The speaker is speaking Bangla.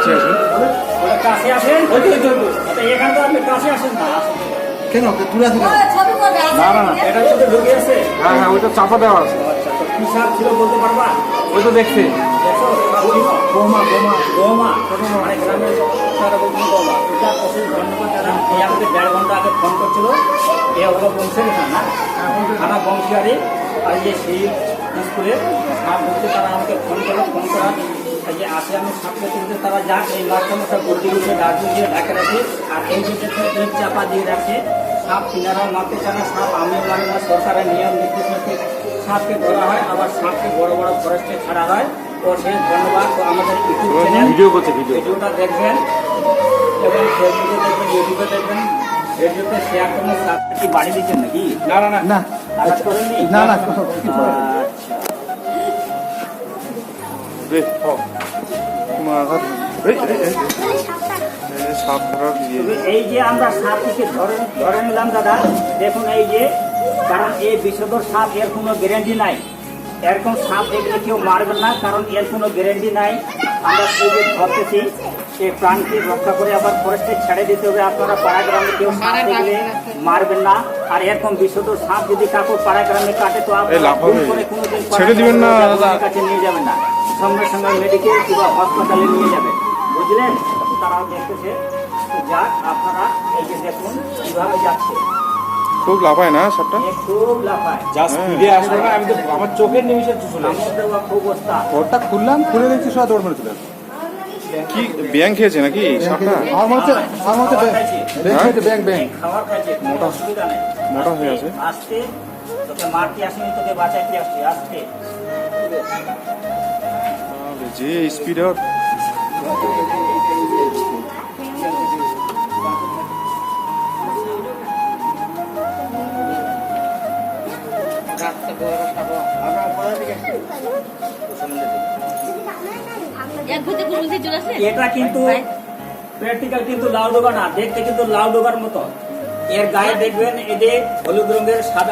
কাছে আসুন। ওটা কাছে আসেন। আচ্ছা, এখানে তো আপনি কাছে আসেন না? কেন? দূরে আছে কেন ছবি করবে না, না, না। এটা তো ঢুকে আছে। হ্যাঁ হ্যাঁ ওইটা চাপা দেওয়া আছে। আচ্ছা তো কি সাপ ছিল বলতে পারবা? ওই তো দেখছি। বোমা বোমা। গোমা মানে গ্রামের তারা বলছেন গোমা এটা অশেষ ধন্যবাদ তারা এই আমাদের দেড় ঘণ্টা আগে ফোন করছিল। এ বংশের এখানে না? থানা বংশিয়ারি আর এই যে সেই স্কুলে তারা আমাকে ফোন করল। ফোন করার এই যে আসে আমি তুলতে তারা যাক এই মাছটা মশা গর্দি গুছে ডাস্টবিন দিয়ে ঢাকে রাখে। আর এই যে ইট চাপা দিয়ে রাখে। সাপ কিনারা মারতে চায় না সাপ আমি মারি না সরকারের নিয়ম নির্দেশ সাপকে ধরা হয় আবার সাপকে বড় বড় ফরেস্টে ছাড়া হয়। ও সেই ধন্যবাদ তো আমাদের ইউটিউব চ্যানেল ভিডিওটা দেখবেন। এবং ফেসবুকে দেখবেন ইউটিউবে দেখবেন। রেডিওতে শেয়ার করবেন কি বাড়ি দিচ্ছেন নাকি? না না না। না না না আচ্ছা। রে তোমার আঘাত সাপ ধরার এই যে আমরা সাপটিকে ধরে ধরে নিলাম, দাদা, দেখুন এই যে, কারণ এই বিষধর সাপ এর কোনো গ্যারেন্টি নাই। এরকম সাপ দেখলে কেউ মারবেন না, কারণ এর কোনো গ্যারেন্টি নাই। আমরা সেই যে ধরতেছি এই প্রাণকে রক্ষা করে আবার ফরেস্টে ছেড়ে দিতে হবে। আপনারা পাড়া গ্রামে কেউ সাপ দেখলে মারবেন না। আর এরকম বিষধর সাপ যদি কাকু পাড়া গ্রামে কাটে তো এই লাফাবে। ভুল করে কোনোদিন ছেড়ে দিবেন না, কাছে নিয়ে যাবেন না। সঙ্গে সঙ্গে মেডিকেল কিংবা হাসপাতালে নিয়ে যাবেন। বুঝলেন? তারাও দেখতেছে। যাক আপনারা এই যে দেখুন কীভাবে যাচ্ছে। খুব লাফায় না সাপটা এ খুব লাফায়। যা স্পিডে আসবে না আমি তো আমার চোখের নিমিশে চলে ঘরটা খুললাম খুলে দেখছি সব দৌড় মেরে চলে। কি ব্যাং খেয়েছে নাকি? সাপটা? আমার মনে হচ্ছে আমার মনে হচ্ছে ব্যাং ব্যাং নেই। মোটা হয়ে আছে। আসতে তোকে মারতে আসেনি তোকে বাঁচাইতে আসছে আসতে যে স্পিড এটা কিন্তু প্র্যাকটিক্যাল কিন্তু লাউ ডোবা না দেখতে কিন্তু লাউ ডোবার মতো। এর গায়ে দেখবেন এদের হলুদ রঙের সাদা